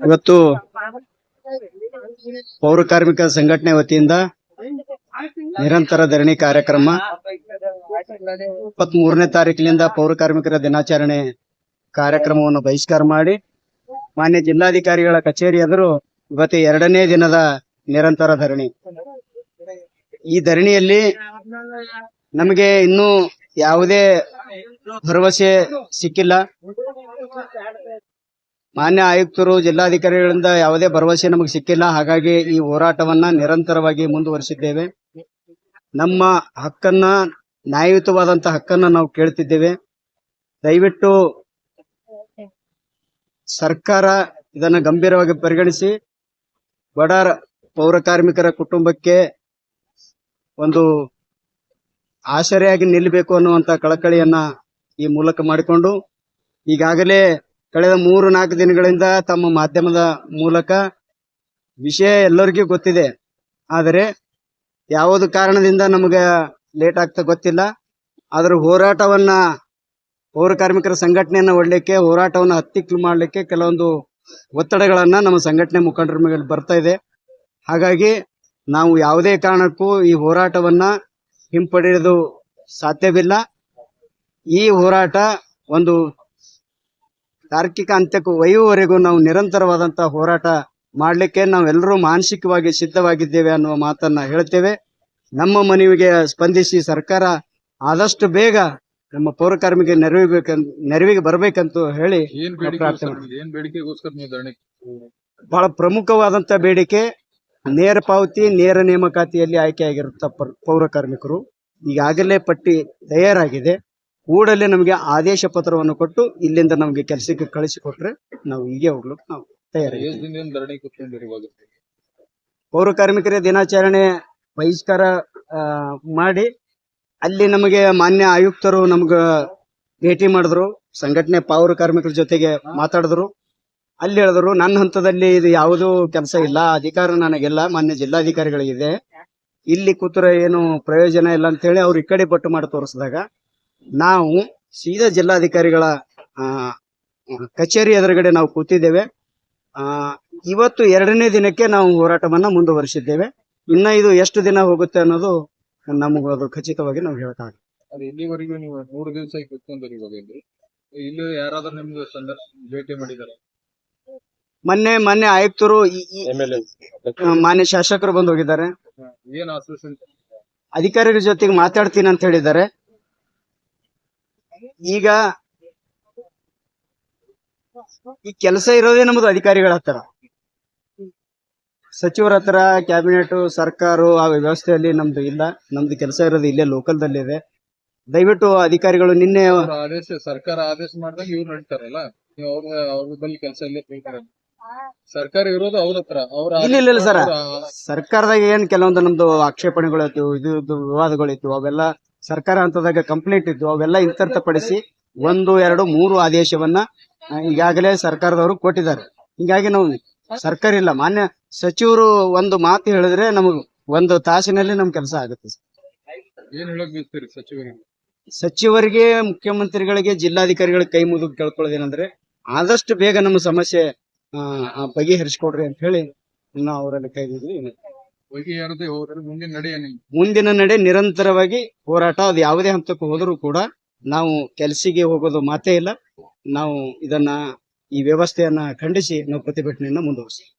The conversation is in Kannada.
ಇವತ್ತು ಪೌರ ಕಾರ್ಮಿಕ ಸಂಘಟನೆ ವತಿಯಿಂದ ನಿರಂತರ ಧರಣಿ ಕಾರ್ಯಕ್ರಮ ಇಪ್ಪತ್ ಮೂರನೇ ತಾರೀಕಿನಿಂದ ಪೌರ ಕಾರ್ಮಿಕರ ದಿನಾಚರಣೆ ಕಾರ್ಯಕ್ರಮವನ್ನು ಬಹಿಷ್ಕಾರ ಮಾಡಿ ಮಾನ್ಯ ಜಿಲ್ಲಾಧಿಕಾರಿಗಳ ಕಚೇರಿ ಎದುರು ಇವತ್ತು ಎರಡನೇ ದಿನದ ನಿರಂತರ ಧರಣಿ. ಈ ಧರಣಿಯಲ್ಲಿ ನಮಗೆ ಇನ್ನೂ ಯಾವುದೇ ಭರವಸೆ ಸಿಕ್ಕಿಲ್ಲ. ಮಾನ್ಯ ಆಯುಕ್ತರು, ಜಿಲ್ಲಾಧಿಕಾರಿಗಳಿಂದ ಯಾವುದೇ ಭರವಸೆ ನಮಗೆ ಸಿಕ್ಕಿಲ್ಲ. ಹಾಗಾಗಿ ಈ ಹೋರಾಟವನ್ನ ನಿರಂತರವಾಗಿ ಮುಂದುವರಿಸಿದ್ದೇವೆ. ನಮ್ಮ ಹಕ್ಕನ್ನ, ನ್ಯಾಯಯುತವಾದಂತ ಹಕ್ಕನ್ನ ನಾವು ಕೇಳ್ತಿದ್ದೇವೆ. ದಯವಿಟ್ಟು ಸರ್ಕಾರ ಇದನ್ನ ಗಂಭೀರವಾಗಿ ಪರಿಗಣಿಸಿ. ಬಡ ಪೌರ ಕಾರ್ಮಿಕರ ಕುಟುಂಬಕ್ಕೆ ಒಂದು ಆಸರೆಯಾಗಿ ನಿಲ್ಲಬೇಕು ಅನ್ನುವಂತ ಕಳಕಳಿಯನ್ನ ಈ ಮೂಲಕ ಮಾಡಿಕೊಂಡು ಈಗಾಗಲೇ ಕಳೆದ ಮೂರು ನಾಲ್ಕು ದಿನಗಳಿಂದ ತಮ್ಮ ಮಾಧ್ಯಮದ ಮೂಲಕ ವಿಷಯ ಎಲ್ಲರಿಗೂ ಗೊತ್ತಿದೆ. ಆದರೆ ಯಾವುದು ಕಾರಣದಿಂದ ನಮಗೆ ಲೇಟ್ ಆಗ್ತಾ ಗೊತ್ತಿಲ್ಲ. ಅದರ ಹೋರಾಟವನ್ನ, ಪೌರ ಕಾರ್ಮಿಕರ ಸಂಘಟನೆಯನ್ನು ಒಡ್ಲಿಕ್ಕೆ, ಹೋರಾಟವನ್ನು ಹತ್ತಿಕ್ಲು ಮಾಡಲಿಕ್ಕೆ ಕೆಲವೊಂದು ಒತ್ತಡಗಳನ್ನು ನಮ್ಮ ಸಂಘಟನೆ ಮುಖಂಡರ ಮೇಲೆ ಬರ್ತಾ ಇದೆ. ಹಾಗಾಗಿ ನಾವು ಯಾವುದೇ ಕಾರಣಕ್ಕೂ ಈ ಹೋರಾಟವನ್ನು ಹಿಂಪಡೆಯೋದು ಸಾಧ್ಯವಿಲ್ಲ. ಈ ಹೋರಾಟ ಒಂದು ತಾರ್ಕಿಕ ಅಂತ್ಯಕ್ಕೂ ಒಯ್ಯುವವರೆಗೂ ನಾವು ನಿರಂತರವಾದಂತಹ ಹೋರಾಟ ಮಾಡಲಿಕ್ಕೆ ನಾವೆಲ್ಲರೂ ಮಾನಸಿಕವಾಗಿ ಸಿದ್ಧವಾಗಿದ್ದೇವೆ ಅನ್ನುವ ಮಾತನ್ನ ಹೇಳ್ತೇವೆ. ನಮ್ಮ ಮನವಿಗೆ ಸ್ಪಂದಿಸಿ ಸರ್ಕಾರ ಆದಷ್ಟು ಬೇಗ ನಮ್ಮ ಪೌರ ಕಾರ್ಮಿಕ ನೆರವಿಗೆ ನೆರವಿಗೆ ಬರಬೇಕಂತ ಹೇಳಿ ಬಹಳ ಪ್ರಮುಖವಾದಂತ ಬೇಡಿಕೆ ನೇರ ಪಾವತಿ ನೇರ ನೇಮಕಾತಿಯಲ್ಲಿ ಆಯ್ಕೆಯಾಗಿರುತ್ತ ಪೌರ ಕಾರ್ಮಿಕರು. ಈಗಾಗಲೇ ಪಟ್ಟಿ ತಯಾರಾಗಿದೆ. ಕೂಡಲೇ ನಮಗೆ ಆದೇಶ ಪತ್ರವನ್ನು ಕೊಟ್ಟು ಇಲ್ಲಿಂದ ನಮಗೆ ಕೆಲಸಕ್ಕೆ ಕಳಿಸಿಕೊಟ್ರೆ ನಾವು ಹೀಗೆ ಹೋಗ್ಲಿಕ್ಕೆ ನಾವು ತಯಾರಿ ಪೌರ ಕಾರ್ಮಿಕರ ದಿನಾಚರಣೆ ಬಹಿಷ್ಕಾರ ಮಾಡಿ ಅಲ್ಲಿ ನಮಗೆ ಮಾನ್ಯ ಆಯುಕ್ತರು ನಮ್ಗ ಭೇಟಿ ಮಾಡಿದ್ರು ಸಂಘಟನೆ ಪೌರ ಕಾರ್ಮಿಕರ ಜೊತೆಗೆ ಮಾತಾಡಿದ್ರು. ಅಲ್ಲಿ ಹೇಳಿದ್ರು ನನ್ನ ಹಂತದಲ್ಲಿ ಇದು ಯಾವುದೂ ಕೆಲಸ ಇಲ್ಲ ಅಧಿಕಾರ ನನಗಿಲ್ಲ ಮಾನ್ಯ ಜಿಲ್ಲಾಧಿಕಾರಿಗಳಿಗಿದೆ. ಇಲ್ಲಿ ಕೂತ್ರೆ ಏನು ಪ್ರಯೋಜನ ಇಲ್ಲ ಅಂತ ಹೇಳಿ ಅವ್ರು ಈ ಕಡೆ ಪಟ್ಟು ಮಾಡಿ ತೋರಿಸಿದಾಗ ನಾವು ಸೀದಾ ಜಿಲ್ಲಾಧಿಕಾರಿಗಳ ಆ, ಕಚೇರಿ ಎದುರುಗಡೆ ನಾವು ಕೂತಿದ್ದೇವೆ. ಆ, ಇವತ್ತು ಎರಡನೇ ದಿನಕ್ಕೆ ನಾವು ಹೋರಾಟವನ್ನ ಮುಂದುವರಿಸಿದ್ದೇವೆ. ಇನ್ನ ಇದು ಎಷ್ಟು ದಿನ ಹೋಗುತ್ತೆ ಅನ್ನೋದು ನಮಗೂ ಅದು ಖಚಿತವಾಗಿ ನಾವು ಅದು ಇಲ್ಲಿವರೆಗೂ ನೀವು ಮೂರು ದಿವಸ ಕೂತ್ಕೊಂಡ್ರಿ ಇಲ್ಲಿ. ಇಲ್ಲಿ ಯಾರಾದ್ರೂ ನಿಮ್ಗೆ ಭೇಟಿ ಮಾಡಿದಾರೆ? ಮೊನ್ನೆ ಮೊನ್ನೆ ಆಯುಕ್ತರು ಮಾನ್ಯ ಶಾಸಕರು ಬಂದು ಹೋಗಿದ್ದಾರೆ. ಏನ್ ಆಶ್ವಾಸನೆ? ಅಧಿಕಾರಿಗಳ ಜೊತೆಗೆ ಮಾತಾಡ್ತೀನಿ ಅಂತ ಹೇಳಿದ್ದಾರೆ. ಈಗ ಈ ಕೆಲಸ ಇರೋದೇ ನಮ್ದು ಅಧಿಕಾರಿಗಳ ಹತ್ರ. ಸಚಿವರ ಹತ್ರ ಕ್ಯಾಬಿನೆಟ್ ಸರ್ಕಾರ ಆ ವ್ಯವಸ್ಥೆಯಲ್ಲಿ ನಮ್ದು ಇಲ್ಲ. ನಮ್ದು ಕೆಲಸ ಇರೋದು ಇಲ್ಲೇ ಲೋಕಲ್ದಲ್ಲಿದೆ ದಯವಿಟ್ಟು ಅಧಿಕಾರಿಗಳು ನಿನ್ನೆ ಆದೇಶ ಸರ್ಕಾರ ಆದೇಶ ಮಾಡಿದಾಗ ಇವ್ರು ನಡೀತಾರಲ್ಲ? ನೀವು ಅವ್ರ ಕೆಲಸ ಇಲ್ಲೇ ಸರ್ಕಾರ ಇರೋದು ಅವ್ರ ಹತ್ರ. ಅವ್ರ ಇಲ್ಲ, ಇಲ್ಲ, ಇಲ್ಲ, ಸರ್. ಸರ್ಕಾರದಾಗ ಏನ್ ಕೆಲವೊಂದು ನಮ್ದು ಆಕ್ಷೇಪಣೆಗಳು ಇತ್ತು ಇದು ವಿವಾದಗಳು ಇತ್ತು ಅವೆಲ್ಲ ಸರ್ಕಾರ ಹಂತದಾಗ ಕಂಪ್ಲೇಂಟ್ ಇದ್ದು ಅವೆಲ್ಲ ಇತ್ಯರ್ಥಪಡಿಸಿ ಒಂದು ಎರಡು ಮೂರು ಆದೇಶವನ್ನ ಈಗಾಗಲೇ ಸರ್ಕಾರದವರು ಕೊಟ್ಟಿದ್ದಾರೆ. ಹೀಗಾಗಿ ನಾವು ಸರ್ಕಾರ ಇಲ್ಲ ಮಾನ್ಯ ಸಚಿವರು ಒಂದು ಮಾತು ಹೇಳಿದ್ರೆ ನಮಗ್ ಒಂದು ತಾಸಿನಲ್ಲಿ ನಮ್ ಕೆಲಸ ಆಗುತ್ತೆ ಸಚಿವರಿಗೆ ಮುಖ್ಯಮಂತ್ರಿಗಳಿಗೆ ಜಿಲ್ಲಾಧಿಕಾರಿಗಳಿಗೆ ಕೈ ಮುಗಿದು ಕೇಳ್ಕೊಳ್ಳೋದೇನಂದ್ರೆ ಆದಷ್ಟು ಬೇಗ ನಮ್ಮ ಸಮಸ್ಯೆ ಬಗೆಹರಿಸ್ಕೊಡ್ರಿ ಅಂತ ಹೇಳಿ ನಾವು ಅವರಲ್ಲಿ ಕೈ ಮುಂದಿನ ನಡೆ ನಿರಂತರವಾಗಿ ಹೋರಾಟ. ಅದು ಯಾವುದೇ ಹಂತಕ್ಕೆ ಹೋದರೂ ಕೂಡ ನಾವು ಕೆಲಸಿಗೆ ಹೋಗೋದು ಮಾತೇ ಇಲ್ಲ. ನಾವು ಇದನ್ನ ಈ ವ್ಯವಸ್ಥೆಯನ್ನ ಖಂಡಿಸಿ ನಾವು ಪ್ರತಿಭಟನೆಯನ್ನ ಮುಂದುವರಿಸ್ತೀವಿ